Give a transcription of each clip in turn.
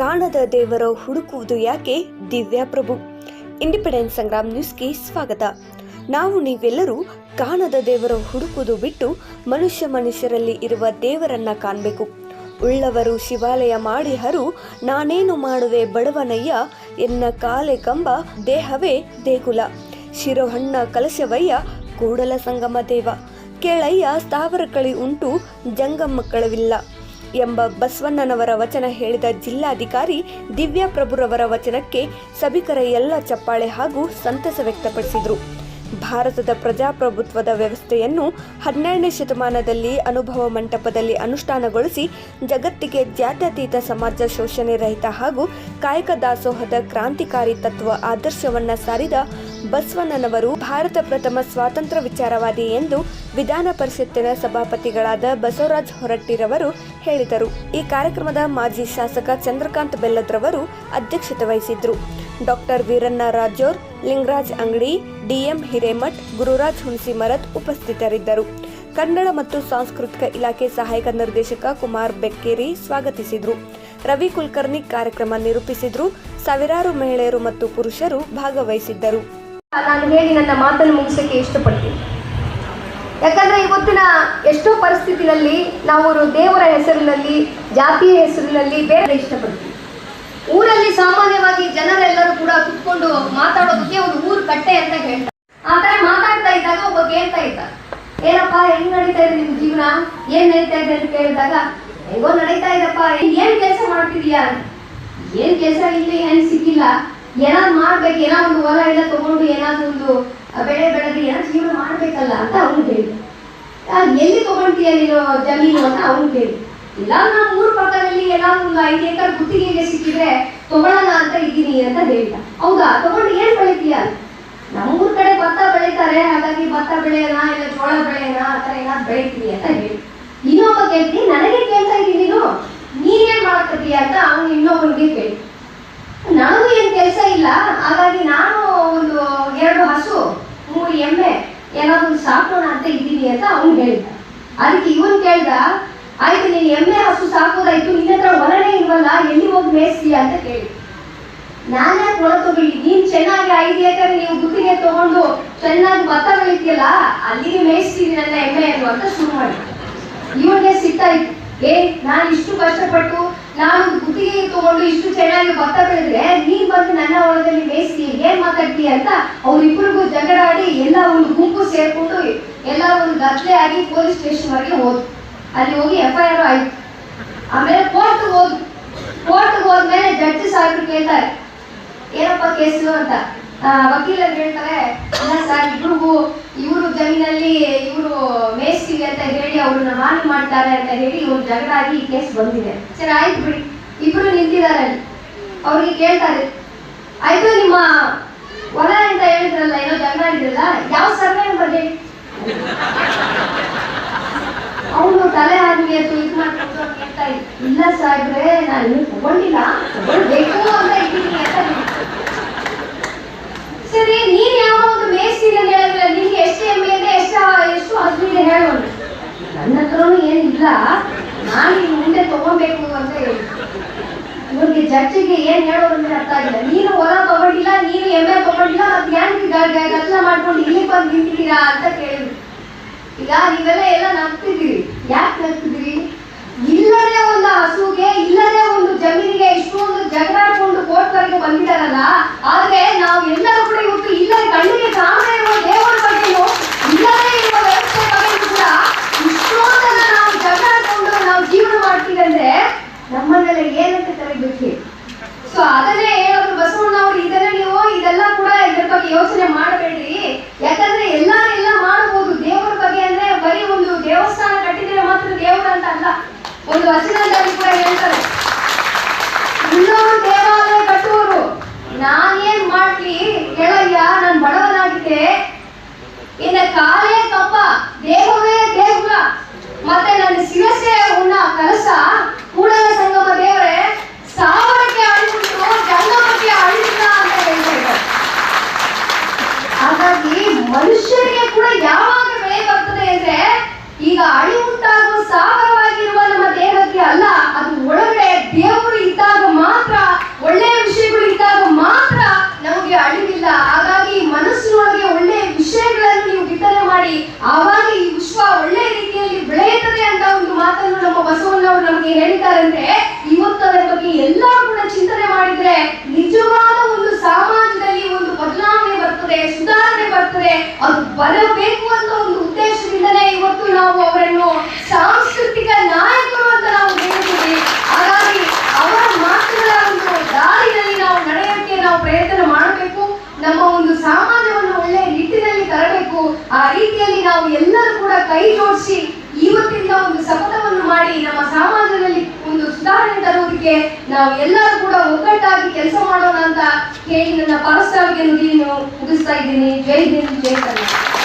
ಕಾಣದ ದೇವರ ಹುಡುಕುವುದು ಯಾಕೆ? ದಿವ್ಯಾ ಪ್ರಭು. ಇಂಡಿಪೆಂಡೆನ್ಸ್ ಸಂಗ್ರಾಮ್ ನ್ಯೂಸ್ಗೆ ಸ್ವಾಗತ. ನಾವು ನೀವೆಲ್ಲರೂ ಕಾಣದ ದೇವರ ಹುಡುಕುವುದು ಬಿಟ್ಟು ಮನುಷ್ಯ ಮನುಷ್ಯರಲ್ಲಿ ಇರುವ ದೇವರನ್ನ ಕಾಣಬೇಕು. ಉಳ್ಳವರು ಶಿವಾಲಯ ಮಾಡಿಹರು, ನಾನೇನು ಮಾಡುವೆ ಬಡವನಯ್ಯ ಎನ್ನ ಕಾಲೆ ಕಂಬ, ದೇಹವೇ ದೇಗುಲ. ಶಿರೋಹಣ್ಣ ಕಲಶವಯ್ಯ ಕೂಡಲ ಸಂಗಮ ದೇವ. ಕೇಳಯ್ಯ ಸ್ಥಾವರ ಕಳಿ ಉಂಟು ಜಂಗಮ್ಮಕ್ಕಳವಿಲ್ಲ ಕಳವಿಲ್ಲ. ಎಂಬ ಬಸವಣ್ಣನವರ ವಚನ ಹೇಳಿದ ಜಿಲ್ಲಾಧಿಕಾರಿ ದಿವ್ಯಾ ಪ್ರಭುರವರ ವಚನಕ್ಕೆ ಸಭಿಕರ ಎಲ್ಲ ಚಪ್ಪಾಳೆ ಹಾಗೂ ಸಂತಸ ವ್ಯಕ್ತಪಡಿಸಿದರು. ಭಾರತದ ಪ್ರಜಾಪ್ರಭುತ್ವದ ವ್ಯವಸ್ಥೆಯನ್ನು ಹನ್ನೆರಡನೇ ಶತಮಾನದಲ್ಲಿ ಅನುಭವ ಮಂಟಪದಲ್ಲಿ ಅನುಷ್ಠಾನಗೊಳಿಸಿ ಜಗತ್ತಿಗೆ ಜಾತ್ಯತೀತ ಸಮಾಜ ಶೋಷಣೆ ರಹಿತ ಹಾಗೂ ಕಾಯಕ ದಾಸೋಹದ ಕ್ರಾಂತಿಕಾರಿ ತತ್ವ ಆದರ್ಶವನ್ನ ಸಾರಿದ ಬಸವಣ್ಣನವರು ಭಾರತ ಪ್ರಥಮ ಸ್ವಾತಂತ್ರ್ಯ ವಿಚಾರವಾದಿ ಎಂದು ವಿಧಾನ ಪರಿಷತ್ತಿನ ಸಭಾಪತಿಗಳಾದ ಬಸವರಾಜ್ ಹೊರಟ್ಟಿರವರು ಹೇಳಿದರು. ಈ ಕಾರ್ಯಕ್ರಮದ ಮಾಜಿ ಶಾಸಕ ಚಂದ್ರಕಾಂತ್ ಬೆಲ್ಲದ್ರವರು ಅಧ್ಯಕ್ಷತೆ ವಹಿಸಿದ್ರು. ಡಾಕ್ಟರ್ ವೀರಣ್ಣ ರಾಜೋರ್, ಲಿಂಗರಾಜ್ ಅಂಗಡಿ, ಡಿಎಂ ಹಿರೇಮಠ್, ಗುರುರಾಜ್ ಹುಣಸಿಮರತ್ ಉಪಸ್ಥಿತರಿದ್ದರು. ಕನ್ನಡ ಮತ್ತು ಸಾಂಸ್ಕೃತಿಕ ಇಲಾಖೆ ಸಹಾಯಕ ನಿರ್ದೇಶಕ ಕುಮಾರ್ ಬೆಕ್ಕೇರಿ ಸ್ವಾಗತಿಸಿದ್ರು. ರವಿ ಕುಲಕರ್ಣಿ ಕಾರ್ಯಕ್ರಮ ನಿರೂಪಿಸಿದ್ರು. ಸಾವಿರಾರು ಮಹಿಳೆಯರು ಮತ್ತು ಪುರುಷರು ಭಾಗವಹಿಸಿದ್ದರು. ನಾನು ಹೇಳಿ ನನ್ನ ಮಾತನ್ನು ಮುಗಿಸಕ್ಕೆ ಇಷ್ಟಪಡ್ತೀನಿ. ಯಾಕಂದ್ರೆ ಇವತ್ತಿನ ಎಷ್ಟೋ ಪರಿಸ್ಥಿತಿನಲ್ಲಿ ನಾವು ದೇವರ ಹೆಸರಿನಲ್ಲಿ, ಜಾತಿಯ ಹೆಸರಿನಲ್ಲಿ ಬೇರೆ ಇಷ್ಟಪಡ್ತೀವಿ. ಊರಲ್ಲಿ ಸಾಮಾನ್ಯವಾಗಿ ಜನರೆಲ್ಲರೂ ಕೂಡ ಕುತ್ಕೊಂಡು ಮಾತಾಡೋದಕ್ಕೆ ಒಂದು ಊರು ಕಟ್ಟೆ ಅಂತ ಹೇಳ್ತಾರೆ. ಆ ಮಾತಾಡ್ತಾ ಇದ್ದಾಗ ಒಬ್ಬ ಕೇಳ್ತಾ ಇದ್ದ ಏನಪ್ಪ, ಹೆಂಗ್ ನಡೀತಾ ಇದೆ ನಿಮ್ ಜೀವನ? ಏನ್ ನಡೀತಾ ಇದೆ ಅಂತ ಕೇಳಿದಾಗ, ಹೆಂಗೋ ನಡೀತಾ ಇದಪ್ಪ, ಏನ್ ಕೆಲಸ ಮಾಡ್ತಿದ್ಯಾ. ಏನ್ ಕೆಲಸ ಇಲ್ಲಿ, ಏನ್ ಸಿಕ್ಕಿಲ್ಲ? ಏನಾದ್ರು ಮಾಡ್ಬೇಕು ಏನೋ ಒಂದು ಹೊಲ ಎಲ್ಲ ತಗೊಂಡು ಏನಾದ್ರು ಒಂದು ಬೆಳೆ ಬೆಳೆದು ಏನೋ ಜೀವನ ಮಾಡ್ಬೇಕಲ್ಲ ಅಂತ ಅವನು ಹೇಳಿದ. ಎಲ್ಲಿ ತಗೊಂತೀಯ ನೀನು ಜಮೀನು ಅಂತ ಅವನು ಹೇಳಿ ಇಲ್ಲ ನಮ್ಮ ಮೂರು ಪಕ್ಕದಲ್ಲಿ ಏನಾದ್ರು ಒಂದು ಐದು ಎಕರೆ ಗುತ್ತಿಗೆಗೆ ಸಿಕ್ಕಿದ್ರೆ ತಗೊಳ್ಳೋಣ ಅಂತ ಇದ್ದೀನಿ ಅಂತ ಹೇಳಿದ. ಹೌದಾ? ತಗೊಂಡು ಏನ್ ಬೆಳಿತೀಯ? ನಮ್ಮೂರ್ ಕಡೆ ಭತ್ತ ಬೆಳೀತಾರೆ, ಹಾಗಾಗಿ ಭತ್ತ ಬೆಳೆಯೋಣ ಇಲ್ಲ ಜೋಳ ಬೆಳೆಯೋಣ ಆ ಥರ ಏನಾದ್ರು ಬೆಳಿತೀನಿ ಅಂತ ಹೇಳಿ ಇನ್ನೊಬ್ಬ ಕೇಳ್ತೀನಿ ನನಗೆ ಕೇಳ್ತಾ ಇದ್ದೀನಿ ನೀನು. ನೀನೇನ್ ಮಾಡ್ತೀಯ ಅಂತ ಅವ್ನು ಇನ್ನೊಬ್ಬನಿಗೆ ಕೇಳಿ ನನಗೂ ಏನ್ ಕೆಲಸ ಇಲ್ಲ, ಹಾಗಾಗಿ ನಾನು ಒಂದು ಎರಡು ಹಸು ಮೂರು ಎಮ್ಮೆ, ಏನಾದ್ರು ಸಾಕೋಣ ಅಂತ ಇದ್ದೀನಿ ಅಂತ ಅವ್ನು ಹೇಳಿದ ಅದಕ್ಕೆ ಇವನು ಕೇಳ್ದ, ಆಯ್ತು, ನೀನು ಎಮ್ಮೆ ಹಸು ಸಾಕೋದಾಯ್ತು, ನಿನ್ನ ಹತ್ರ ಇಲ್ವಲ್ಲ, ಎಲ್ಲಿ ಹೋಗಿ ಮೇಯಿಸ್ತೀಯ ಅಂತ ಕೇಳಿ. ನಾನೇ ಹೊಲ ತಗೊಳ್ಳಿ ನೀನ್ ಚೆನ್ನಾಗಿ ಐದು ಎಕರೆ ನೀವು ಗುತ್ತಿಗೆ ತಗೊಂಡು ಚೆನ್ನಾಗಿ ಭತ್ತ ಬೆಳಿತೀಯಲ್ಲ, ಅಲ್ಲಿಗೆ ಮೇಯಿಸ್ತೀನಿ ನನ್ನ ಎಮ್ಮೆ ಅಂತ ಶುರು ಮಾಡಿ ಇವನಿಗೆ ಸಿಟ್ಟಾಯ್ತು, ಏ, ನಾನು ಇಷ್ಟು ಕಷ್ಟಪಟ್ಟು ನಾನು ಗುತ್ತಿಗೆ ತಗೊಂಡು ಇಷ್ಟು ಚೆನ್ನಾಗಿ ಭತ್ತ ಬೆಳೆದ್ರೆ ನೀನ್ ಬಂದು ನನ್ನ ಹೊಲದಲ್ಲಿ ಬೇಯಿಸಿ ಏನ್ ಮಾತಾಡ್ತೀಯ ಅಂತ ಅವ್ರಿಬ್ರಿಗೂ ಜಗಳಾಡಿ ಎಲ್ಲ ಒಂದು ಗುಂಪು ಸೇರ್ಕೊಂಡು ಎಲ್ಲ ಒಂದು ಗದ್ಲೆ ಆಗಿ ಪೊಲೀಸ್ ಸ್ಟೇಷನ್ ವರೆಗೆ ಹೋದ್ರು ಅಲ್ಲಿ ಹೋಗಿ ಎಫ್ ಐ ಆರ್ ಆಯ್ತು. ಆಮೇಲೆ ಕೋರ್ಟ್ ಹೋದ್ ಕೋರ್ಟ್ ಹೋದ್ಮೇಲೆ ಜಡ್ಜ್ ಸಾಹೇಬ್ರು ಕೇಳ್ತಾರೆ, ಏನಪ್ಪ ಕೇಸು ಅಂತ? ವಕೀಲರು ಹೇಳ್ತಾರೆ ಅಲ್ಲ ಸರ್ ಇಬ್ರಿಗೂ ಇವರು ಜಮೀನಲ್ಲಿ ಇವರು ಮೇಯಿಸ್ತೀವಿ ಅಂತ ಹೇಳಿ ಅವ್ರನ್ನ ಹಾನಿ ಮಾಡ್ತಾರೆ ಅಂತ ಹೇಳಿ ಇವ್ರು ಜಗಳ ಆಗಿ ಈ ಕೇಸ್ ಬಂದಿದೆ. ಸರಿ, ಆಯ್ತು ಬಿಡಿ. ಇಬ್ರು ನಿಂತಿದ್ದಾರೆ ಅಲ್ಲಿ. ಅವ್ರಿಗೆ ಕೇಳ್ತಾರೆ ಆಯ್ತು ನಿಮ್ಮ ಹೊಲ ಅಂತ ಹೇಳಿದ್ರಲ್ಲ ಏನೋ ಜಗಳ ಇದ್ರಲ್ಲ ಯಾವ ಸರ್ವೆ ನಂಬರ್ ಹೇಳಿ ಅವನು ತಲೆ ಹಾಗೆ ಅಥವಾ ಇದು ಮಾಡ್ಕೊಂಡು ಅವ್ನು ಹೇಳ್ತಾ ಇದ್ದ, ಇಲ್ಲ ಸಾಹೇಬ್ರೆ ನಾನು ಇನ್ನೂ ತಗೊಂಡಿಲ್ಲ ತಗೊಳ್ಬೇಕು ಅಂತ ಇದ್ದೀನಿ ಅಂತ ಹೇಳಿದ. ಸರಿ ನೀನ್ ಯಾವ ಒಂದು ಮೇಸ್ತಿಲ್ಲ ಹೇಳಿದ್ರೆ ನಿನ್ಗೆ ಎಷ್ಟು ಎಮ್ಮೆ ಇದೆ ಎಷ್ಟು ಎಷ್ಟು ಹಸು ಇದೆ ಹೇಳು ನನ್ನ ಏನಿಲ್ಲ ನಾನು ಮುಂದೆ ತಗೊಬೇಕು ಅಂತ ಹೇಳಿ. ಇವ್ರಿಗೆ ಜಡ್ಜಿಗೆ ಏನ್ ಹೇಳೋದಂದ್ರೆ ಅರ್ಥ ಆಗಿಲ್ಲ. ನೀನು ಹೊಲ ತಗೊಂಡಿಲ್ಲ, ನೀನು ಎಮ್ಮೆ ತಗೊಂಡಿಲ್ಲ, ಮತ್ತೆ ಯಾಕೆ ಗದ್ದಲ ಮಾಡ್ಕೊಂಡು ಇಲ್ಲಿ ಬಂದು ನಿಂತಿದ್ದೀರಾ ಅಂತ ಕೇಳಿದ್ರು. ಈಗ ನೀವೆಲ್ಲ ಎಲ್ಲ ನಗ್ತಿದ್ದೀರಿ. ಯಾಕೆ ನಗ್ತಿದ್ದೀರಿ? ಇಲ್ಲದೆ ಒಂದು ಹಸುಗೆ, ಇಲ್ಲದೆ ಒಂದು ಜಮೀನಿಗೆ ಇಷ್ಟೊಂದು ಜಗಳಾಡ್ಕೊಂಡು ಕೋರ್ಟ್ವರೆಗೆ ಬಂದಿದ್ದಾರಲ್ಲ, ಆದ್ರೆ ನಾವು ಎಲ್ಲರೂ ಕೂಡ ಇವತ್ತು ಇಲ್ಲದೆ ಕಣ್ಣಿಗೆ ಕಾಣದೇ ಇರುವ ದೇವರ ಬಗ್ಗೆಯೂ ನಮ್ಮನ್ನೆಲ್ಲ ಏನಂತ ಕರಿಬೇಕು ಸೊ ಅದನ್ನೇ ಹೇಳೋದು ಬಸವಣ್ಣವರು ಇದನ್ನ ನೀವು ಇದೆಲ್ಲ ಕೂಡ ಇದ್ರ ಬಗ್ಗೆ ಯೋಚನೆ ಮಾಡಬೇಡ್ರಿ. ಯಾಕಂದ್ರೆ ಎಲ್ಲ ಎಲ್ಲ ಮಾಡಬಹುದು ದೇವರ ಬಗ್ಗೆ ಅಂದ್ರೆ ಬರೀ ಒಂದು ದೇವಸ್ಥಾನ ಕಟ್ಟಿದ್ರೆ ಮಾತ್ರ ದೇವರ ಅಂತ ಅಲ್ಲ, ಒಂದು ವಚನದಲ್ಲಿ ಕೂಡ ಹೇಳ್ತಾರೆ. ಇನ್ನೊಂದು ದೇವಾಲಯ ಕಟ್ಟುವರು ನಾನೇನ್ ಮಾಡ್ಲಿ ಕೆಳಯ್ಯ ನಾನು ಬಡವನಾಗಿದ್ದೆ. ಆವಾಗ ಈ ವಿಶ್ವ ಒಳ್ಳೆ ರೀತಿಯಲ್ಲಿ ಬೆಳೆಯುತ್ತದೆ ಅಂತ ಒಂದು ಮಾತನ್ನು ನಮ್ಮ ಬಸವಣ್ಣವರು ನಮಗೆ ಹೇಳಿದ್ದಾರೆ ಅಂದ್ರೆ ಇವತ್ತು ಅದರ ಬಗ್ಗೆ ಎಲ್ಲರೂ ಕೂಡ ಚಿಂತನೆ ಮಾಡಿ ಕೈ ಜೋಡಿಸಿ ಇವತ್ತಿಂದ ಒಂದು ಶಪಥವನ್ನು ಮಾಡಿ ನಮ್ಮ ಸಮಾಜದಲ್ಲಿ ಒಂದು ಸುಧಾರಣೆ ತರೋದಕ್ಕೆ ನಾವು ಎಲ್ಲರೂ ಕೂಡ ಒಗ್ಗಟ್ಟಾಗಿ ಕೆಲಸ ಮಾಡೋಣ ಅಂತ ಹೇಳಿ ನನ್ನ ಪರಸ್ಪರ ನುಡಿಯನ್ನು ಮುಗಿಸ್ತಾ ಇದ್ದೀನಿ. ಜೈ ಹಿಂದ್, ಜೈ ಕರ್ನಾಟಕ.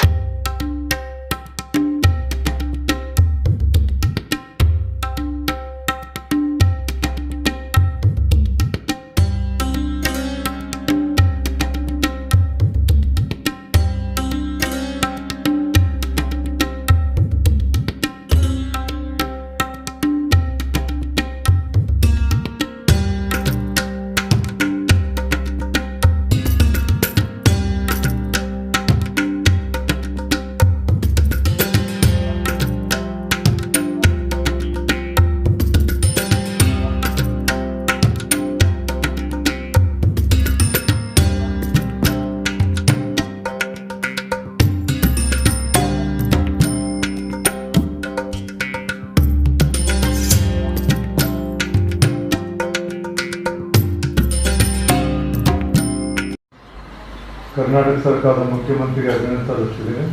ಸರ್ಕಾರದ ಮುಖ್ಯಮಂತ್ರಿಗೆ ಅಭಿನಂದನೆ ಸಲ್ಲಿಸ್ತಿದ್ದೀನಿ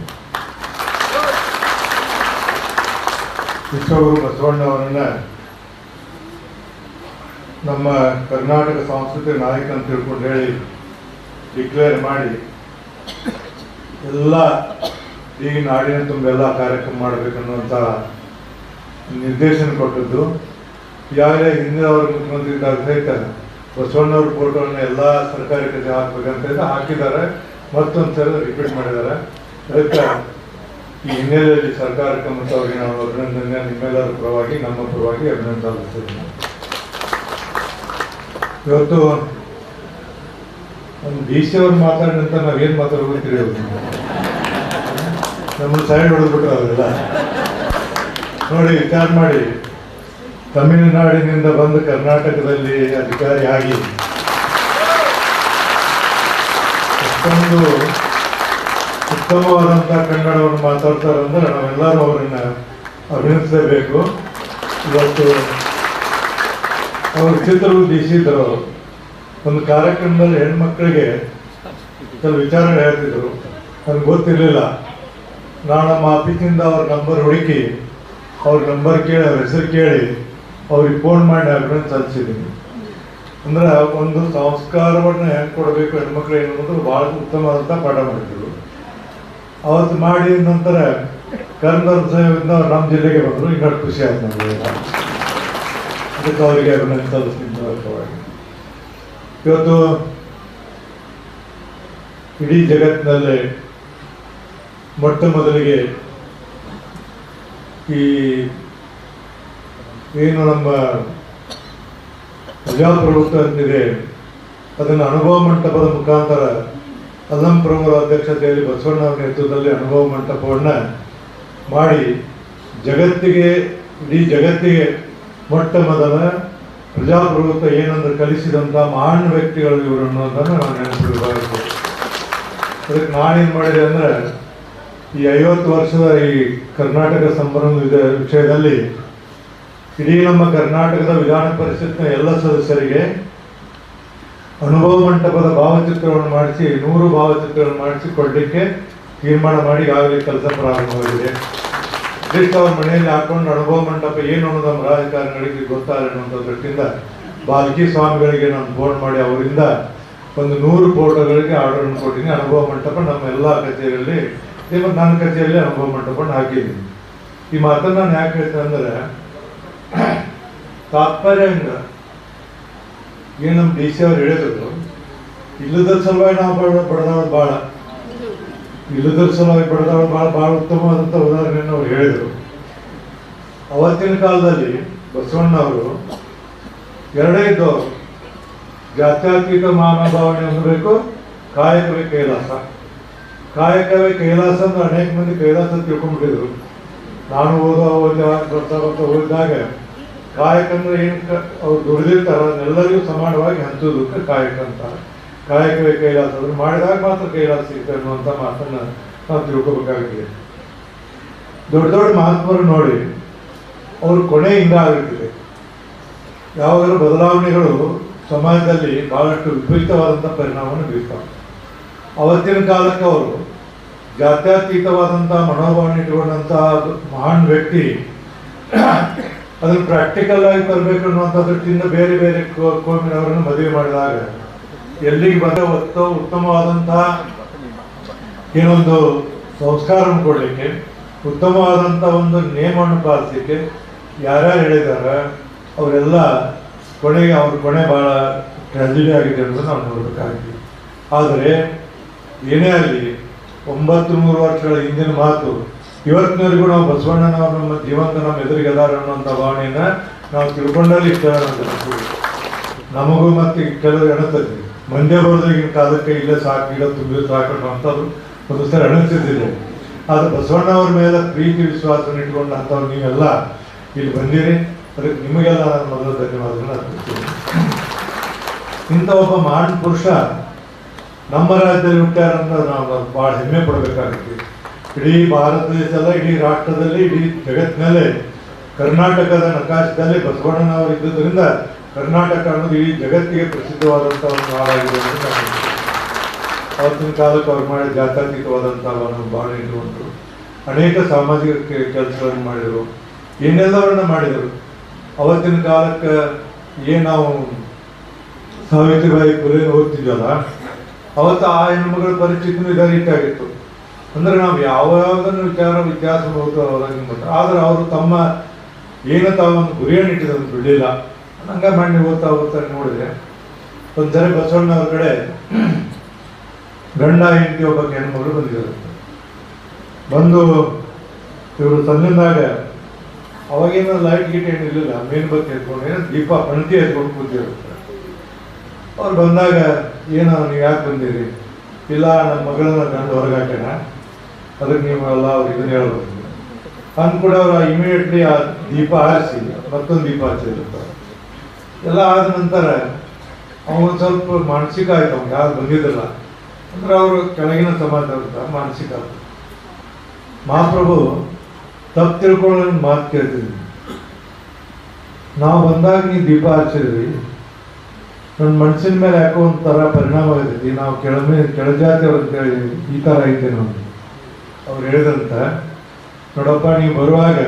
ಬಸವಣ್ಣ ಅವರನ್ನ ನಮ್ಮ ಕರ್ನಾಟಕ ಸಾಂಸ್ಕೃತಿಕ ನಾಯಕ ಅಂತ ತಿಳ್ಕೊಂಡು ಹೇಳಿ ಡಿಕ್ಲೇರ್ ಮಾಡಿ ಎಲ್ಲ ಈ ನಾಡಿನ ತುಂಬೆಲ್ಲ ಕಾರ್ಯಕ್ರಮ ಮಾಡಬೇಕನ್ನುವಂಥ ನಿರ್ದೇಶನ ಕೊಟ್ಟದ್ದು. ಈಗಾಗಲೇ ಹಿಂದಿನ ಅವರು ಮುಖ್ಯಮಂತ್ರಿ ಸಹಿತ ಬಸವಣ್ಣವ್ರ ಫೋಟೋವನ್ನು ಎಲ್ಲ ಸರ್ಕಾರಿ ಕಚೇರಿ ಹಾಕ್ಬೇಕಂತ ಹಾಕಿದ್ದಾರೆ. ಮತ್ತೊಂದು ಸಲ ರಿಪೀಟ್ ಮಾಡಿದ್ದಾರೆ. ಅದಕ್ಕೆ ಈ ಹಿನ್ನೆಲೆಯಲ್ಲಿ ಸರ್ಕಾರಕ್ಕೆ ಮತ್ತು ಅವರಿಗೆ ನಾವು ಅಭಿನಂದನೆ ನಿಮ್ಮೆಲ್ಲರ ಪರವಾಗಿ, ನಮ್ಮ ಪರವಾಗಿ ಅಭಿನಂದನೆ ಸಲ್ಲಿಸ್ತಿದ್ದೀನಿ ಇವತ್ತು ನಮ್ಮ ಡಿ ಸಿ ಅವ್ರು ಮಾತಾಡಿದಂತ ನಾವೇನು ಮಾತಾಡೋದು ತಿಳಿಯೋದು ನಮ್ಮ ಸೈಡ್ ಹೊಡೆದ್ಬಿಟ್ರೆ ಅವರೆಲ್ಲ ನೋಡಿ, ವಿಚಾರ ಮಾಡಿ. ತಮಿಳುನಾಡಿನಿಂದ ಬಂದು ಕರ್ನಾಟಕದಲ್ಲಿ ಅಧಿಕಾರಿಯಾಗಿ ಅಷ್ಟೊಂದು ಉತ್ತಮವಾದಂಥ ಕನ್ನಡವನ್ನು ಮಾತಾಡ್ತಾರೆ ಅಂದ್ರೆ ನಾವೆಲ್ಲರೂ ಅವರನ್ನು ಅಭಿನಂದಿಸಬೇಕು ಇವತ್ತು ಅವರು ಚಿತ್ರವು ಅವರು. ಒಂದು ಕಾರ್ಯಕ್ರಮದಲ್ಲಿ ಹೆಣ್ಮಕ್ಳಿಗೆ ಕೆಲವು ವಿಚಾರ ಹೇಳ್ತಿದ್ರು. ನನಗೆ ಗೊತ್ತಿರಲಿಲ್ಲ. ನಾನು ನಮ್ಮ ಆಫೀಸಿಂದ ಅವ್ರ ನಂಬರ್ ಹುಡುಕಿ ಅವ್ರ ನಂಬರ್ ಕೇಳಿ ಅವ್ರ ಹೆಸರು ಕೇಳಿ ಅವ್ರಿಗೆ ಫೋನ್ ಮಾಡಿ ಅಭಿನಂದನೆ ಸಲ್ಲಿಸಿದ್ದೀನಿ. ಅಂದ್ರೆ ಒಂದು ಸಂಸ್ಕಾರವನ್ನು ಹೆಂಗೆ ಕೊಡಬೇಕು ಹೆಣ್ಮಕ್ಳು ಅನ್ನೋದು ಭಾಳ ಉತ್ತಮವಾದಂಥ ಪಾಠ ಮಾಡಿದ್ರು. ಅವತ್ತು ಮಾಡಿ ನಂತರ ಕರ್ನಾಟಕದಿಂದ ನಮ್ಮ ಜಿಲ್ಲೆಗೆ ಬಂದರು. ಈಗ ಖುಷಿ ಆಯ್ತು ನಮಗೆ. ಅದಕ್ಕೆ ಅವರಿಗೆ ಅಭಿನಂದನೆ ಸಲ್ಲಿಸ್ತೀನಿ ಇವತ್ತು ಇಡೀ ಜಗತ್ತಿನಲ್ಲಿ ಮೊಟ್ಟ ಮೊದಲಿಗೆ ಈ ಏನು ನಮ್ಮ ಪ್ರಜಾಪ್ರಭುತ್ವ ಅಂತಿದೆ ಅದನ್ನು ಅನುಭವ ಮಂಟಪದ ಮುಖಾಂತರ ಅಲ್ಲಂ ಅಧ್ಯಕ್ಷತೆಯಲ್ಲಿ ಬಸವಣ್ಣ ಅವರ ನೇತೃತ್ವದಲ್ಲಿ ಅನುಭವ ಮಂಟಪವನ್ನು ಮಾಡಿ ಜಗತ್ತಿಗೆ, ಇಡೀ ಜಗತ್ತಿಗೆ ಮೊಟ್ಟ ಮೊದಲ ಪ್ರಜಾಪ್ರಭುತ್ವ ಏನಂದ್ರೆ ಕಲಿಸಿದಂಥ ಮಹಾನ್ ವ್ಯಕ್ತಿಗಳು ಇವರು ಅನ್ನೋದನ್ನು ನಾವು ನೆನಪಿಡಬಾರದು ಅದಕ್ಕೆ ನಾನೇನು ಮಾಡಿದೆ ಅಂದರೆ ಈ ಐವತ್ತು ವರ್ಷದ ಈ ಕರ್ನಾಟಕ ಸಂಭ್ರಮದ ವಿಷಯದಲ್ಲಿ ಇಡೀ ನಮ್ಮ ಕರ್ನಾಟಕದ ವಿಧಾನ ಪರಿಷತ್ನ ಎಲ್ಲ ಸದಸ್ಯರಿಗೆ ಅನುಭವ ಮಂಟಪದ ಭಾವಚಿತ್ರವನ್ನು ಮಾಡಿಸಿ, ನೂರು ಭಾವಚಿತ್ರಗಳನ್ನು ಮಾಡಿಸಿ ಕೊಡಲಿಕ್ಕೆ ತೀರ್ಮಾನ ಮಾಡಿ ಈಗಾಗಲೇ ಕೆಲಸ ಪ್ರಾರಂಭವಾಗಿದೆ. ಜಸ್ಟ್ ಅವ್ರ ಮನೆಯಲ್ಲಿ ಹಾಕೊಂಡು ಅನುಭವ ಮಂಟಪ ಏನು ಅನ್ನೋದು ನಮ್ಮ ರಾಜಕಾರಣಿಗಳಿಗೆ ಗೊತ್ತಾಗಲ್ಲ ಅನ್ನೋ ದೃಷ್ಟಿಯಿಂದ ಬಾಲ್ಕಿ ಸ್ವಾಮಿಗಳಿಗೆ ನಾನು ಫೋನ್ ಮಾಡಿ ಅವರಿಂದ ಒಂದು ನೂರು ಫೋಟೋಗಳಿಗೆ ಆರ್ಡರ್ ಕೊಟ್ಟಿದ್ದೀನಿ. ಅನುಭವ ಮಂಟಪ ನಮ್ಮ ಎಲ್ಲ ಕಚೇರಿಯಲ್ಲಿ ಮತ್ತು ನನ್ನ ಕಚೇರಿಯಲ್ಲಿ ಅನುಭವ ಮಂಟಪ ಹಾಕಿದ್ದೀನಿ. ಈ ಮಾತನ್ನು ನಾನು ಯಾಕೆ ಹೇಳ್ತೇನೆ ಅಂದರೆ ತಾತ್ಪರ್ಯ ಹಂಗ ಏನು ನಮ್ಮ ಡಿ ಸಿ ಅವ್ರು ಹೇಳಿದ್ರು, ಇಲ್ಲದ ಸಲುವಾಗಿ ನಾವು ಬಡ ಬಡದಾಡೋದು ಭಾಳ ಇಲ್ಲದ್ರ ಸಲುವಾಗಿ ಬಡದಾಡೋದು ಭಾಳ ಭಾಳ ಉತ್ತಮವಾದಂಥ ಉದಾಹರಣೆಯನ್ನು ಅವ್ರು ಹೇಳಿದರು. ಅವತ್ತಿನ ಕಾಲದಲ್ಲಿ ಬಸವಣ್ಣವರು ಎರಡೇ ಇದ್ದವರು. ಜಾತ್ಯತೀತ ಮಾನಭಾವನೆ ಅನ್ನಬೇಕು ಕಾಯಕವೇ ಕೈಲಾಸ. ಕಾಯಕವೇ ಕೈಲಾಸ ಅಂದ್ರೆ ಅನೇಕ ಮಂದಿ ಕೈಲಾಸ ತಿಳ್ಕೊಂಡ್ಬಿಟ್ಟಿದ್ರು. ನಾನು ಓದೋ ಓದ ಬರ್ತಾ ಬರ್ತಾ ಓದಿದಾಗ ಕಾಯಕ ಅಂದ್ರೆ ಏನು ಅವ್ರು ದುಡಿದಿರ್ತಾರ ಅದನ್ನೆಲ್ಲರಿಗೂ ಸಮಾನವಾಗಿ ಹಂಚೋದಕ್ಕೆ ಕಾಯಕ ಅಂತಾರೆ ಕಾಯಕವೇ ಕೈಲಾಸ. ಅದನ್ನು ಮಾಡಿದಾಗ ಮಾತ್ರ ಕೈಲಾಸ ಸಿಗ್ತದೆ ಅನ್ನುವಂಥ ಮಾತನ್ನು ನಾವು ತಿಳ್ಕೊಬೇಕಾಗಿದೆ. ದೊಡ್ಡ ದೊಡ್ಡ ಮಹಾತ್ಮರು ನೋಡಿ, ಅವ್ರ ಕೊನೆ ಹಿಂಗಾಗಿರ್ತದೆ ಯಾವಾಗಲೂ ಬದಲಾವಣೆಗಳು ಸಮಾಜದಲ್ಲಿ ಬಹಳಷ್ಟು ವಿಪರೀತವಾದಂಥ ಪರಿಣಾಮವನ್ನು ಬೀರ್ತಾವೆ. ಅವತ್ತಿನ ಕಾಲಕ್ಕೆ ಅವರು ಜಾತ್ಯತೀತವಾದಂಥ ಮನೋಭಾವನೆ ಇಟ್ಕೊಂಡಂಥ ಮಹಾನ್ ವ್ಯಕ್ತಿ, ಅದನ್ನು ಪ್ರಾಕ್ಟಿಕಲ್ ಆಗಿ ಅನ್ನುವಂಥ ದೃಷ್ಟಿಯಿಂದ ಬೇರೆ ಬೇರೆ ಕೋಮಿನವರನ್ನು ಮದುವೆ ಮಾಡಿದಾಗ, ಎಲ್ಲಿಗೆ ಬಂದ ಒತ್ತು ಉತ್ತಮವಾದಂತಹ ಏನೊಂದು ಸಂಸ್ಕಾರವನ್ನು ಕೊಡಲಿಕ್ಕೆ ಉತ್ತಮವಾದಂಥ ಒಂದು ನಿಯಮವನ್ನು ಪಾಲಿಸಲಿಕ್ಕೆ ಯಾರ್ಯಾರು ಹೇಳಿದಾರ, ಅವರೆಲ್ಲ ಕೊನೆಗೆ ಅವ್ರ ಕೊನೆ ಭಾಳ ಟ್ರಾಜಿಡಿ ಆಗಿದೆ ಅನ್ನೋದು ನಾವು ನೋಡಬೇಕಾಗಿದೆ ಆದರೆ ಏನೇ ಆಗಲಿ ಒಂಬತ್ತು ನೂರು ವರ್ಷಗಳ ಹಿಂದಿನ ಮಾತು, ಇವತ್ತಿನವರೆಗೂ ನಾವು ಬಸವಣ್ಣನವರು ನಮ್ಮ ಜೀವಂತ ನಮ್ಮ ಎದುರಿಗೆ ಅನ್ನೋಂಥ ಭಾವನೆಯನ್ನ ನಾವು ತಿಳ್ಕೊಂಡಲ್ಲಿ ನಮಗೂ ಮತ್ತೆ ಕೆಲವರು ಎಣಿಸ್ತದೆ ಮಂಡ್ಯ ಬರೋದ್ರಿಗಿನ ಕಾಲಕ್ಕೆ ಇಲ್ಲೇ ಸಾಕು, ಇಲ್ಲ ತುಂಬಿ ಸಾಕು ಅಂತವ್ರು ಒಂದು ಸರಿ ಅನಿಸ್ತಿದ್ದಿಲ್ಲ ಆದ್ರೆ ಬಸವಣ್ಣವ್ರ ಮೇಲೆ ಪ್ರೀತಿ ವಿಶ್ವಾಸವನ್ನು ಇಟ್ಕೊಂಡು ಅಂಥವ್ರು ನೀವೆಲ್ಲ ಇಲ್ಲಿ ಬಂದಿರಿ. ಅದಕ್ಕೆ ನಿಮಗೆಲ್ಲ ನಾನು ಮೊದಲು ಧನ್ಯವಾದಗಳನ್ನ ಅರ್ಪಿಸ್ತೀನಿ ಇಂಥ ಒಬ್ಬ ಮಹಾನ್ ಪುರುಷ ನಮ್ಮ ರಾಜ್ಯದಲ್ಲಿ ಹುಟ್ಟಾರ ಅಂತ ನಾವು ಭಾಳ ಹೆಮ್ಮೆ ಪಡಬೇಕಾಗುತ್ತೆ. ಇಡೀ ಭಾರತ ದೇಶ ಅಲ್ಲ, ಇಡೀ ರಾಷ್ಟ್ರದಲ್ಲಿ, ಇಡೀ ಜಗತ್ತಿನಲ್ಲೇ ಕರ್ನಾಟಕದ ನಕಾಶದಲ್ಲಿ ಬಸವಣ್ಣನವರು ಇದ್ದುದರಿಂದ ಕರ್ನಾಟಕ ಅನ್ನೋದು ಇಡೀ ಜಗತ್ತಿಗೆ ಪ್ರಸಿದ್ಧವಾದಂಥ ಒಂದು ಹೇಳ್ತೀನಿ. ಅವತ್ತಿನ ಕಾಲಕ್ಕೆ ಅವ್ರು ಮಾಡಿ ಜಾತ್ಯಾತೀತವಾದಂಥ ಒಂದು ಭಾವನೆ ಇಟ್ಟುಕೊಂಡರು ಅನೇಕ ಸಾಮಾಜಿಕ ಕೆಲಸಗಳನ್ನು ಮಾಡಿದರು. ಏನೆಲ್ಲವನ್ನ ಮಾಡಿದರು? ಅವತ್ತಿನ ಕಾಲಕ್ಕೆ ಏನು ನಾವು ಸಾವಿತ್ರಿಬಾಯಿ ಪುಲೆ ಓದ್ತಿದ್ವಲ್ಲ ಅವತ್ತು ಆ ಹೆಣ್ಮಗಳ ಪರಿಸ್ಥಿತಿನೂ ಇದೇ ರೀತಿಯಾಗಿತ್ತು ಅಂದ್ರೆ ನಾವು ಯಾವ ಯಾವುದನ್ನು ವಿಚಾರ ವ್ಯತ್ಯಾಸ ಓದ್ತಾ ಆದ್ರೆ ಅವರು ತಮ್ಮ ಏನು ತಾವೊಂದು ಗುರಿಯನ್ನು ಇಟ್ಟಿದ್ರು ಬಿಡಲಿಲ್ಲ. ಹಂಗ ಮಾಡಿ ಓದ್ತಾ ಓದ್ತಾ ನೋಡಿದ್ರೆ ಒಂದ್ಸರಿ ಬಸವಣ್ಣವ್ರ ಕಡೆ ಗಂಡ ಹೆಂಡತಿ ಒಬ್ಬ ಹೆಣ್ಮಗಳು ಬಂದಿದ್ದಾರೆ. ಬಂದು ಇವರು ತಂದಿಂದಾಗ ಅವಾಗೇನೋ ಲೈಟ್ ಗೀಟ್ ಏನು ಇರಲಿಲ್ಲ ಮೇನ್ಬತ್ತಿ ಎತ್ಕೊಂಡು, ಏನೋ ದೀಪ ಪಣತಿ ಎತ್ಕೊಂಡು ಕೂತಿರುತ್ತೆ ಅವ್ರು ಬಂದಾಗ, ಏನೋ ನೀವು ಯಾಕೆ ಬಂದಿರಿ? ಇಲ್ಲ ನಮ್ಮ ಮಗಳನ್ನ ಗಂಡ ಹೊರಗೆ ಹಾಕೋಣ ಅದಕ್ಕೆ ನೀವು ಎಲ್ಲ ಅವ್ರು ಇದನ್ನ ಅಂದ್ ಕೂಡ ಅವ್ರು ಇಮಿಡಿಯೇಟ್ಲಿ ಆ ದೀಪ ಆರಿಸಿ ಮತ್ತೊಂದು ದೀಪ ಹಚ್ಚಿರ್ತಾರೆ ಎಲ್ಲ ಆದ ನಂತರ, ಅವನು ಸ್ವಲ್ಪ ಮಾನಸಿಕ ಆಯ್ತು ಅವ್ನು ಯಾರು ಬಂದಿದ್ದಿಲ್ಲ. ಅಂದ್ರೆ ಅವರು ಕೆಳಗಿನ ಸಮಾಜ ಮಾನಸಿಕ ಮಹಾಪ್ರಭು, ತಪ್ಪು ತಿಳ್ಕೊಳ್ಳೋ ಮಾತು ಕೇಳ್ತಿದ್ವಿ ನಾವು ಬಂದಾಗ ನೀವು ದೀಪ ಹಚ್ಚಿದ್ರಿ ನನ್ನ ಮನಸ್ಸಿನ ಮೇಲೆ ಯಾಕೋ ಒಂಥರ ಪರಿಣಾಮ ಆಗೈತಿ ನಾವು ಕೆಳಮೆ ಕೆಳಜಾತಿಯವ್ರು ಅಂತೇಳಿ ಈ ಥರ ಐತೆ ನಾನು ಅವ್ರು ಹೇಳಿದಂತ, ನೋಡಪ್ಪ, ನೀವು ಬರುವಾಗ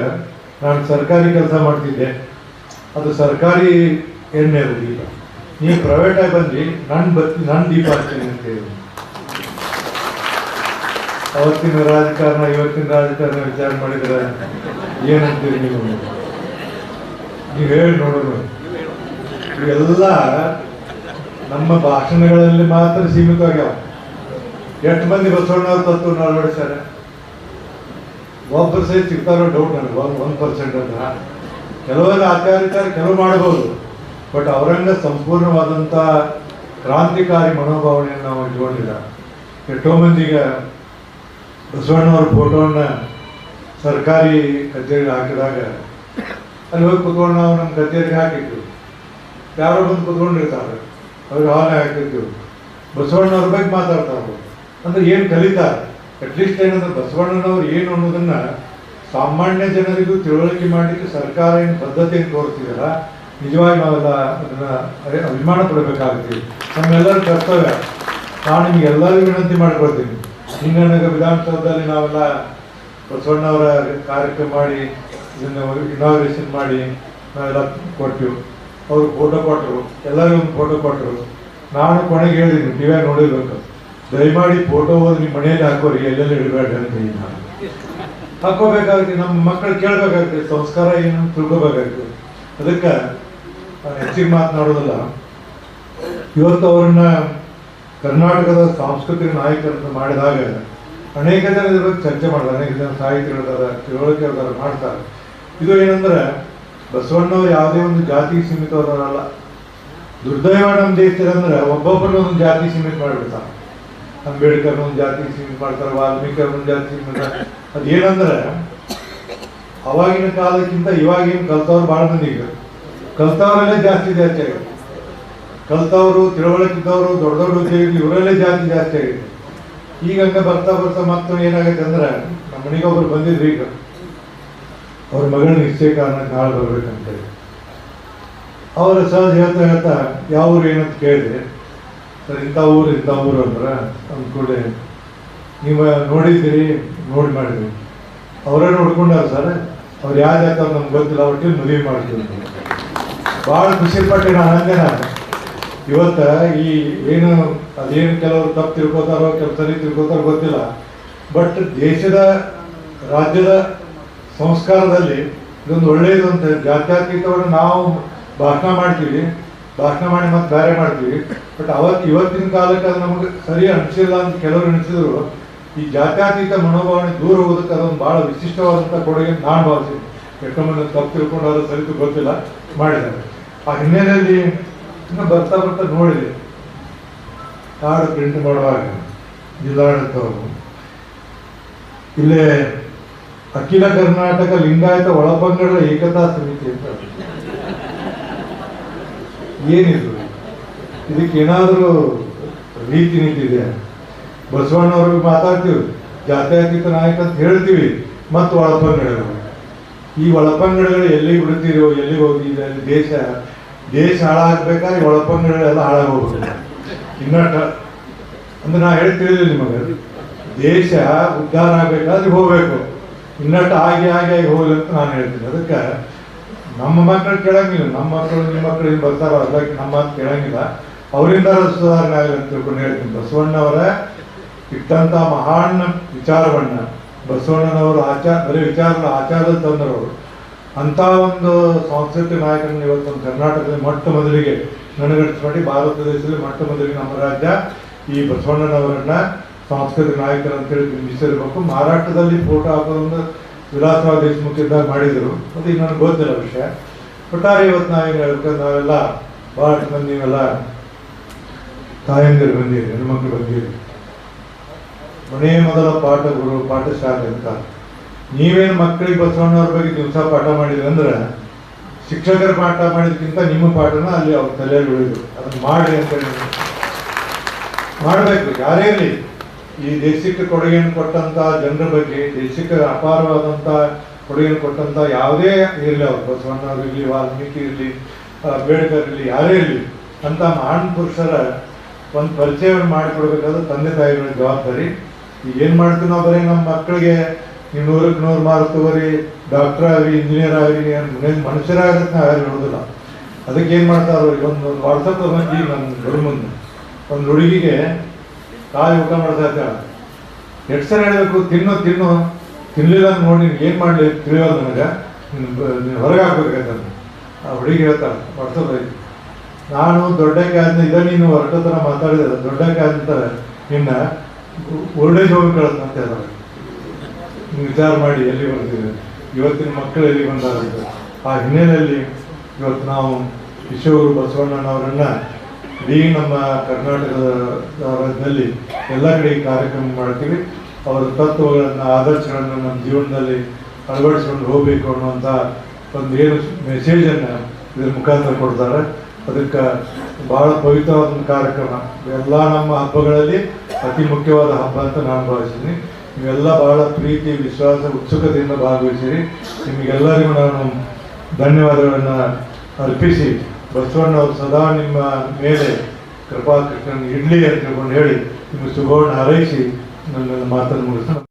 ನಾನು ಸರ್ಕಾರಿ ಕೆಲಸ ಮಾಡ್ತಿದ್ದೆ. ಅದು ಸರ್ಕಾರಿ ಎಣ್ಣೆ ಅದು ದೀಪ. ನೀವು ಪ್ರೈವೇಟಾಗಿ ಬಂದು ನನ್ನ ಬತ್ತಿ ನನ್ನ ದೀಪ ಹಾಕ್ತೀನಿ ಅಂತ ಹೇಳಿ. ಅವತ್ತಿನ ರಾಜಕಾರಣ, ಇವತ್ತಿನ ರಾಜಕಾರಣ ವಿಚಾರ ಮಾಡಿದ್ರೆ ಏನಂತೀರಿ ನೀವು? ನೀವು ಹೇಳಿ ನೋಡೋಣ. ಇವೆಲ್ಲ ನಮ್ಮ ಭಾಷಣಗಳಲ್ಲಿ ಮಾತ್ರ ಸೀಮಿತವಾಗ್ಯಾವ. ಎಷ್ಟು ಮಂದಿ ಬಸವಣ್ಣವ್ರ ತತ್ವ ಅಳವಡಿಸ್ಯಾರ ಒಬ್ಬರು ಸಹಿತ ಸಿಗ್ತಾರೋ ಡೌಟ್ ನನಗೆ, ಒಂದು ಒಂದು ಪರ್ಸೆಂಟ್ ಅಂತ ಕೆಲವರು ಆಚಾರಿತಾರೆ ಕೆಲವು ಮಾಡಬಹುದು ಬಟ್ ಅವರಂಗ ಸಂಪೂರ್ಣವಾದಂಥ ಕ್ರಾಂತಿಕಾರಿ ಮನೋಭಾವನೆಯನ್ನು ನಾವು ಇಟ್ಕೊಂಡಿಲ್ಲ. ಎಷ್ಟೋ ಮಂದಿಗೆ ಬಸವಣ್ಣವ್ರ ಫೋಟೋವನ್ನು ಸರ್ಕಾರಿ ಕಚೇರಿಗೆ ಹಾಕಿದಾಗ, ಅಲ್ಲಿ ಹೋಗಿ ಕುತ್ಕೊಂಡು ನಾವು ನಮ್ಮ ಕಚೇರಿಗೆ ಹಾಕಿದ್ವಿ. ಯಾರೋ ಬಂದು ಕುತ್ಕೊಂಡಿರ್ತಾರೆ. ಅವ್ರಿಗೆ ಹಾಲೆ ಹಾಕಿರ್ತೀವಿ ಬಸವಣ್ಣವ್ರ ಬಗ್ಗೆ ಮಾತಾಡ್ತಾರೆ ಅಂದ್ರೆ ಏನು ಕಲಿತಾರೆ ಅಟ್ಲೀಸ್ಟ್ ಏನಂದ್ರೆ ಬಸವಣ್ಣನವ್ರು ಏನು ಅನ್ನೋದನ್ನ ಸಾಮಾನ್ಯ ಜನರಿಗೂ ತಿಳುವಳಿಕೆ ಮಾಡಲಿಕ್ಕೆ ಸರ್ಕಾರ ಏನು ಪದ್ಧತಿಯನ್ನು ತೋರಿಸ್ತಿದಲ್ಲ ನಿಜವಾಗಿ ನಾವೆಲ್ಲ ಅದನ್ನ ಅಭಿಮಾನ ಪಡಬೇಕಾಗ್ತೀವಿ ನಮ್ಮೆಲ್ಲರ ಕರ್ತವ್ಯ. ನಾನು ನಿಮ್ಗೆ ಎಲ್ಲರಿಗೂ ವಿನಂತಿ ಮಾಡ್ಕೊಳ್ತೀನಿ. ಹಿಂಗನಗ ವಿಧಾನಸೌಧದಲ್ಲಿ ನಾವೆಲ್ಲ ಬಸವಣ್ಣವರ ಕಾರ್ಯಕ್ರಮ ಮಾಡಿ, ಇದನ್ನ ಇನಾಗ್ರೇಷನ್ ಮಾಡಿ ನಾವೆಲ್ಲ ಕೊಟ್ಟಿವಿ ಅವ್ರು ಫೋಟೋ ಕೊಟ್ಟರು ಎಲ್ಲರಿಗೂ ಒಂದು ಫೋಟೋ ಕೊಟ್ಟರು ನಾನು ಕೊನೆಗೆ ಹೇಳಿದ್ದೀನಿ ನೀವೇ ನೋಡಿರ್ಬೇಕು. ದಯಮಾಡಿ ಫೋಟೋ ಹೋದ್ರೆ ನಿಮ್ಮ ಮನೆಯಲ್ಲಿ ಹಾಕೋರಿ, ಎಲ್ಲೆಲ್ಲಿ ಇಡಬೇಡ್ರಿ ಅಂತ ನಾನು. ಹಾಕೋಬೇಕಾಗುತ್ತೆ, ನಮ್ಮ ಮಕ್ಕಳು ಕೇಳಬೇಕಾಗುತ್ತೆ, ಸಂಸ್ಕಾರ ಏನು ಅಂತ ತಿಳ್ಕೊಬೇಕಾಗುತ್ತೆ. ಅದಕ್ಕೆ ಹೆಚ್ಚಿಗೆ ಮಾತನಾಡೋದಲ್ಲ. ಇವತ್ತು ಅವ್ರನ್ನ ಕರ್ನಾಟಕದ ಸಾಂಸ್ಕೃತಿಕ ನಾಯಕರನ್ನು ಮಾಡಿದಾಗ, ಅನೇಕ ಜನ ಇದ್ರ ಬಗ್ಗೆ ಚರ್ಚೆ ಮಾಡ್ತಾರೆ, ಅನೇಕ ಜನ ಸಾಹಿತಿಗಳಿದ್ದಾರೆ ತಿಳುವಳಿಕೆ ಮಾಡ್ತಾರೆ. ಇದು ಏನಂದ್ರೆ ಬಸವಣ್ಣವ್ರು ಯಾವುದೇ ಒಂದು ಜಾತಿ ಸೀಮಿತವರಲ್ಲ. ದುರ್ದೈವ ನಮ್ಮ ದೇಶದಂದ್ರೆ ಒಬ್ಬೊಬ್ಬರನ್ನ ಒಂದು ಜಾತಿ ಸೀಮಿತ ಮಾಡಿಬಿಡ್ತಾರೆ. ಅಂಬೇಡ್ಕರ್ ಒಂದು ಜಾತಿ ಸೀಮಿತ ಮಾಡ್ತಾರೆ ವಾಲ್ಮೀಕಿ ಒಂದು ಜಾತಿ ಸೀಮಿತ. ಅದೇನಂದ್ರೆ, ಅವಾಗಿನ ಕಾಲಕ್ಕಿಂತ ಇವಾಗಿನ ಕಲ್ತವ್ರು ಭಾಳ ಮಂದಿ ಈಗ. ಕಲ್ತವರಲ್ಲೇ ಜಾಸ್ತಿ ಜಾಸ್ತಿ ಆಗಿದೆ. ಕಲ್ತವರು ತಿಳುವಳಿಕಿದ್ದವರು ದೊಡ್ಡ ದೊಡ್ಡ ಉದ್ಯೋಗಿಗಳು, ಇವರಲ್ಲೇ ಜಾಸ್ತಿ ಜಾಸ್ತಿ ಆಗಿದೆ. ಈಗ ಬರ್ತಾ ಬರ್ತಾ ಮತ್ತೆ ಏನಾಗೈತೆ ಅಂದ್ರೆ, ನಮ್ಮ ಮನೆಗೆ ಒಬ್ರು ಬಂದಿದ್ರು ಈಗ. ಅವ್ರ ಮಗನ ನಿಶ್ಚಯ ಕಾರಣಕ್ಕೆ ಬರಬೇಕಂತ ಅವರ ಸಹಜ ಹೇಳ್ತಾ ಹೇಳ್ತಾ, ಯಾವ ಊರು ಏನಂತ ಕೇಳಿದೆ. ಸರ್, ಇಂಥ ಊರು ಇಂಥ ಊರು ಅಂದ್ರೆ ಅಂದ್ಕೊಂಡೆ, ನೀವು ನೋಡಿದ್ದೀರಿ, ನೋಡಿ ಮಾಡಿದ್ರಿ ಅವರೇ ನೋಡ್ಕೊಂಡಾರ ಸರ್, ಅವ್ರು ಯಾವ ಜಾತ ನಮ್ಗೆ ಗೊತ್ತಿಲ್ಲ, ಒಟ್ಟಿಗೆ ಮದುವೆ ಮಾಡ್ತೀವಿ ಭಾಳ ಖುಷಿ ಪಟ್ಟೆ ನಾನು ಅಂದೆ ನಾನು. ಇವತ್ತ ಈ ಏನು, ಅದೇನು ಕೆಲವರು ತಪ್ಪು ತಿಳ್ಕೊತಾರೋ, ಕೆಲವು ಸರಿ ತಿಳ್ಕೊತಾರೋ ಗೊತ್ತಿಲ್ಲ. ಬಟ್ ದೇಶದ, ರಾಜ್ಯದ ಸಂಸ್ಕಾರದಲ್ಲಿ ಇದೊಂದು ಒಳ್ಳೆಯದು ಅಂತ ಜಾತ್ಯಾತೀತವನ್ನು ನಾವು ಭಾಷಣ ಮಾಡ್ತೀವಿ, ಭಾಷಣ ಮಾಡಿ ಮತ್ತೆ ಬೇರೆ ಮಾಡ್ತೀವಿ. ಬಟ್ ಅವತ್ತು ಇವತ್ತಿನ ಕಾಲಕ್ಕೆ ಅದು ನಮಗೆ ಸರಿ ಅನಿಸಿಲ್ಲ ಅಂತ ಕೆಲವರು ಅನಿಸಿದ್ರು ಈ ಜಾತ್ಯಾತೀತ ಮನೋಭಾವನೆ ದೂರ ಹೋಗೋದಕ್ಕೆ ಅದೊಂದು ಬಹಳ ವಿಶಿಷ್ಟವಾದಂಥ ಕೊಡುಗೆ ನಾನು ಭಾವಿಸ್ತೀನಿ. ಎಷ್ಟೊಮ್ಮೆ ತಪ್ಪು ತಿಳ್ಕೊಂಡು ಅದು ಸರಿತು ಗೊತ್ತಿಲ್ಲ, ಮಾಡಿದ್ದಾರೆ. ಆ ಹಿನ್ನೆಲೆಯಲ್ಲಿ ಇನ್ನು ಬರ್ತಾ ಬರ್ತಾ ನೋಡಿದೆ. ಕಾರ್ಡ್ ಪ್ರಿಂಟ್ ಮಾಡುವಾಗ ಜಿಲ್ಲಾಡಳಿತವರು. ಇಲ್ಲೇ ಅಖಿಲ ಕರ್ನಾಟಕ ಲಿಂಗಾಯತ ಒಳಪಂಗಡ ಏಕತಾ ಸಮಿತಿ ಅಂತ. ಏನಿದ್ರು ಇದಕ್ಕೆ ಏನಾದರೂ ರೀತಿ ನೀತಿ ಇದೆ ಬಸವಣ್ಣವ್ರಿಗೆ ಮಾತಾಡ್ತೀವಿ, ಜಾತ್ಯತೀತ ನಾಯಕ ಅಂತ ಹೇಳ್ತೀವಿ, ಮತ್ತು ಒಳಪಂಗಡಗಳು ಈ ಒಳಪಂಗಡಗಳು ಎಲ್ಲಿಗೆ ಬಿಡ್ತೀರೋ ಎಲ್ಲಿಗೆ ಹೋಗಿ ದೇಶ ದೇಶ ಹಾಳಾಗ್ಬೇಕಾದ್ರೆ ಒಳಪಂಗಡಗಳೆಲ್ಲ ಹಾಳಾಗೋಗ್ಬೇಕು ಇನ್ನಟ ಅಂದ್ರೆ ನಾ ಹೇಳ್ತಿರ್ಲಿಲ್ಲ ನಿಮಗೆ, ದೇಶ ಉದ್ಧಾರ ಆಗ್ಬೇಕಾದ್ರೆ ಹೋಗ್ಬೇಕು. ಇನ್ನಟ್ಟು ಹಾಗೆ ಹಾಗೆ ಹೋಗ್ಲಿ ಅಂತ ನಾನು ಹೇಳ್ತೀನಿ. ಅದಕ್ಕೆ ನಮ್ಮ ಮಕ್ಕಳು ಕೇಳಂಗಿಲ್ಲ. ನಮ್ಮ ಮಕ್ಕಳು ನಿಮ್ಮ ಮಕ್ಕಳು ಇಲ್ಲಿ ಬರ್ತಾರೋ ಅದಕ್ಕೆ ನಮ್ಮ ಮಾತು ಕೇಳಂಗಿಲ್ಲ. ಅವರಿಂದ ಸುಧಾರಣೆ ಆಗಲಿ ಅಂತ ತಿಳ್ಕೊಂಡು ಹೇಳ್ತೀನಿ. ಬಸವಣ್ಣವರ ಇಟ್ಟಂತ ಮಹಾನ್ ವಿಚಾರವನ್ನ, ಬಸವಣ್ಣನವರು ಆಚಾರ ಬರೀ ವಿಚಾರ ಆಚಾರದ ತಂದರವರು ಅಂತ ಒಂದು ಸಾಂಸ್ಕೃತಿಕ ನಾಯಕನ ಇವತ್ತು ಕರ್ನಾಟಕದಲ್ಲಿ ಮೊಟ್ಟ ಮೊದಲಿಗೆ ನನಗಡಿಸಿ ಭಾರತ ದೇಶದಲ್ಲಿ ಮೊಟ್ಟ ಮೊದಲಿಗೆ ನಮ್ಮ ರಾಜ್ಯ ಈ ಬಸವಣ್ಣನವರನ್ನ ಸಾಂಸ್ಕೃತಿಕ ನಾಯಕರು ಅಂತೇಳಿ ಬಿಂಬಿಸಿರ್ಬೇಕು ಮಾರಾಟದಲ್ಲಿ ಫೋಟೋ ಹಾಕೋದನ್ನು ವಿಲಾಸರಾವ್ ದೇಶಮುಖ ಇದ್ದಾಗ ಮಾಡಿದರು. ಅದು ಈಗ ನನಗೆ ಗೊತ್ತಿಲ್ಲ ವಿಷಯ. ಒಟ್ಟಾರೆ ಇವತ್ತು ನಾವೇನು ಹೇಳ್ಬೇಕು ನಾವೆಲ್ಲ ಭಾಳಷ್ಟು ಮಂದಿ ನೀವೆಲ್ಲ ತಾಯಂದಿರು ಬಂದಿರಿ ಹೆಣ್ಮಕ್ಳು ಬಂದಿರಿ. ಮನೆ ಮೊದಲ ಪಾಠ ಗುರು, ಪಾಠಶಾಲೆ ಅಂತ. ನೀವೇನು ಮಕ್ಕಳಿಗೆ ಬಸವಣ್ಣವ್ರ ಬಗ್ಗೆ ದಿವಸ ಪಾಠ ಮಾಡಿದ್ರಿ ಅಂದ್ರೆ ಶಿಕ್ಷಕರ ಪಾಠ ಮಾಡಿದ್ಕಿಂತ ನಿಮ್ಮ ಪಾಠನ ಅಲ್ಲಿ ಅವ್ರ ತಲೆಯಲ್ಲಿ ಉಳಿದು. ಅದನ್ನ ಮಾಡಿ ಅಂತ ಹೇಳಿ. ಮಾಡಬೇಕು, ಯಾರೇ ಇರಲಿ. ಈ ದೇಶಕ್ಕೆ ಕೊಡುಗೆಯನ್ನು ಕೊಟ್ಟಂತ ಜನರ ಬಗ್ಗೆ, ದೇಶಕ್ಕೆ ಅಪಾರವಾದಂತ ಕೊಡುಗೆಯನ್ನು ಕೊಟ್ಟಂತ ಯಾವುದೇ ಇರಲಿ ಅವರು ಬಸವಣ್ಣ ಇರಲಿ, ವಾಲ್ಮೀಕಿ ಇರಲಿ ಅಂಬೇಡ್ಕರ್ ಇರಲಿ, ಯಾರೇ ಇರಲಿ ಅಂತ ಮಹಾನ್ ಪುರುಷರ ಒಂದು ಪರಿಚಯವನ್ನು ಮಾಡಿಕೊಡ್ಬೇಕಾದ್ರೆ ತಂದೆ ತಾಯಿಗಳ ಜವಾಬ್ದಾರಿ. ಈಗ ಏನು ಮಾಡ್ತೀವಿ ನಾವು ಬರೀ ನಮ್ಮ ಮಕ್ಕಳಿಗೆ ನೀವು ನೂರಕ್ಕೆ ನೂರು ಮಾರ್ಕ್ ತಗೋರಿ, ಡಾಕ್ಟರ್ ಆಗಲಿ ಇಂಜಿನಿಯರ್ ಆಗಲಿ ಮನುಷ್ಯರಾಗತ್ತೆ ನಾವು ಯಾರು ಹೇಳೋದಿಲ್ಲ ಅದಕ್ಕೆ ಏನು ಮಾಡ್ತಾರೆ ಅವ್ರಿಗೆ ಒಂದು ವಾಟ್ಸಪ್ ತಗೊಂಡು ನನ್ನ ದೊಡ್ಡ ಮುಂದೆ. ಒಂದು ಹುಡುಗಿಗೆ ತಾಯಿ ಊಟ ಮಾಡ್ತಾ ಇದ್ದಾಳೆ ಎಷ್ಟು ಸಲ ಹೇಳಬೇಕು, ತಿನ್ನು ತಿನ್ನು. ತಿನ್ನಲಿಲ್ಲ ಅಂತ ನೋಡಿ, ನೀನು ಏನು ಮಾಡಲಿ? ತಿಳಿಯೋದು ನನಗೆ. ನೀನು ಹೊರಗೆ ಹಾಕ್ಬೇಕಾಯ್ತಂತ ಆ ಹುಡುಗಿ ಹೇಳ್ತಾಳೆ ವಾಟ್ಸಪ್ ಐತಿ ನಾನು ದೊಡ್ಡಕ್ಕೆ ಆದ್ನ ಇದ ನೀನು ಹೊರಟ ಥರ ಮಾತಾಡಿದ. ದೊಡ್ಡಕ್ಕೆ ಆದಂತಾರೆ ನಿನ್ನ ಓಲ್ಡ್ ಏಜ್ ಹೋಗಿ ಅಂತ ಹೇಳ್ತಾರೆ ನೀವು ವಿಚಾರ ಮಾಡಿ ಎಲ್ಲಿ ಬರ್ತೀವಿ ಇವತ್ತಿನ ಮಕ್ಕಳು ಎಲ್ಲಿ ಬಂದಾರ ಆ ಹಿನ್ನೆಲೆಯಲ್ಲಿ ಇವತ್ತು ನಾವು ಕಿಶೋರು ಬಸವಣ್ಣನವರನ್ನ ಇಡೀ ನಮ್ಮ ಕರ್ನಾಟಕದ ರಾಜ್ಯದಲ್ಲಿ ಎಲ್ಲ ಕಡೆ ಕಾರ್ಯಕ್ರಮ ಮಾಡ್ತೀವಿ. ಅವರ ತತ್ವಗಳನ್ನು, ಆದರ್ಶಗಳನ್ನು ನಮ್ಮ ಜೀವನದಲ್ಲಿ ಅಳವಡಿಸ್ಕೊಂಡು ಹೋಗಬೇಕು ಅನ್ನುವಂಥ ಒಂದು ಏನು ಮೆಸೇಜನ್ನು ಇದ್ರ ಮುಖಾಂತರ ಕೊಡ್ತಾರೆ. ಅದಕ್ಕೆ ಬಹಳ ಪವಿತ್ರವಾದ ಕಾರ್ಯಕ್ರಮ. ಎಲ್ಲ ನಮ್ಮ ಹಬ್ಬಗಳಲ್ಲಿ ಅತಿ ಮುಖ್ಯವಾದ ಹಬ್ಬ ಅಂತ ನಾನು ಭಾವಿಸ್ತೀನಿ. ನೀವೆಲ್ಲ ಬಹಳ ಪ್ರೀತಿ, ವಿಶ್ವಾಸ, ಉತ್ಸುಕತೆಯಿಂದ ಭಾಗವಹಿಸಿರಿ. ನಿಮಗೆಲ್ಲರಿಗೂ ನಾನು ಧನ್ಯವಾದಗಳನ್ನು ಅರ್ಪಿಸಿ ಬಸವಣ್ಣವರು ಸದಾ ನಿಮ್ಮ ಮೇಲೆ ಕೃಪಾ ಕೃಷ್ಣನ್ ಇಡ್ಲಿ ಅಂತ ತಿಳ್ಕೊಂಡು ಹೇಳಿ ನಿಮಗೆ ಶುಭವನ್ನು ಹಾರೈಸಿ ನನ್ನ ಮಾತನ್ನು ಮುಗಿಸ್ತಾನೆ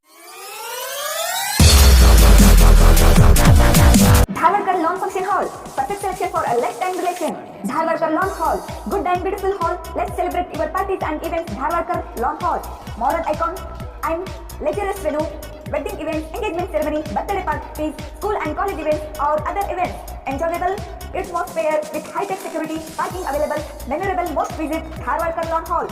Dharwarkar Lawn Function Hall. Perfect selection for a lifetime relation. Dharwarkar Lawn Hall. Good and beautiful hall. Let's celebrate your parties and events. Dharwarkar Lawn Hall. Modern icon and luxurious venue. Wedding events, engagement ceremony, birthday parties, school and college events or other events. Enjoyable atmosphere with high-tech security, parking available, memorable most visit Dharwarkar Lawn Hall.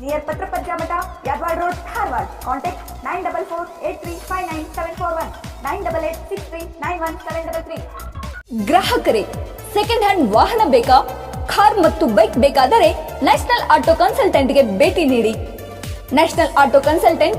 Near Patrapajja Mata, Yadwad Road, Dharwad. Contact 944-8359-741, 988-6391-733. ಗ್ರಾಹಕರೇ second hand ವಾಹನ ಬೇಕಾ car ಮತ್ತು bike ಬೇಕಾದರೆ national auto ಕನ್ಸಲ್ಟೆಂಟ್ಗೆ ಭೇಟಿ ನೀಡಿ national auto consultant